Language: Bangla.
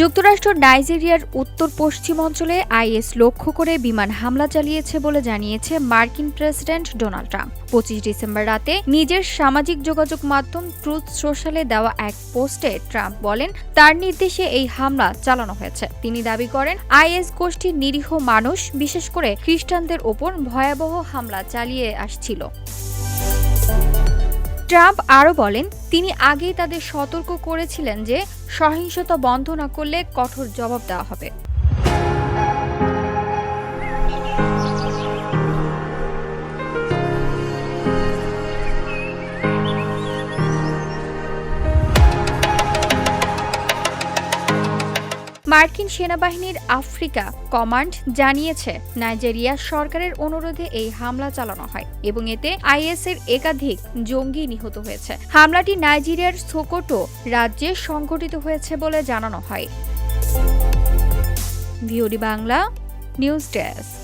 যুক্তরাষ্ট্র নাইজেরিয়ার উত্তর পশ্চিম অঞ্চলে আইএস লক্ষ্য করে বিমান হামলা চালিয়েছে বলে জানিয়েছে মার্কিন প্রেসিডেন্ট ডোনাল্ড ট্রাম্প। পঁচিশ ডিসেম্বর রাতে নিজের সামাজিক যোগাযোগ মাধ্যম ট্রুথ সোশ্যালে দেওয়া এক পোস্টে ট্রাম্প বলেন, তার নির্দেশে এই হামলা চালানো হয়েছে। তিনি দাবি করেন, আইএস গোষ্ঠীর নিরীহ মানুষ, বিশেষ করে খ্রিস্টানদের ওপর ভয়াবহ হামলা চালিয়ে আসছিল। ট্রাম্প আরও বলেন, তিনি আগেই তাদের সতর্ক করেছিলেন যে সহিংসতা বন্ধ না করলে কঠোর জবাব দেওয়া হবে। মার্কিন সেনাবাহিনীর আফ্রিকা কমান্ড জানিয়েছে, নাইজেরিয়া সরকারের অনুরোধে এই হামলা চালানো হয় এবং এতে আইএস এর একাধিক জঙ্গি নিহত হয়েছে। হামলাটি নাইজেরিয়ার সোকোটো রাজ্যে সংঘটিত হয়েছে বলে জানানো হয়। VOD Bangla news desk.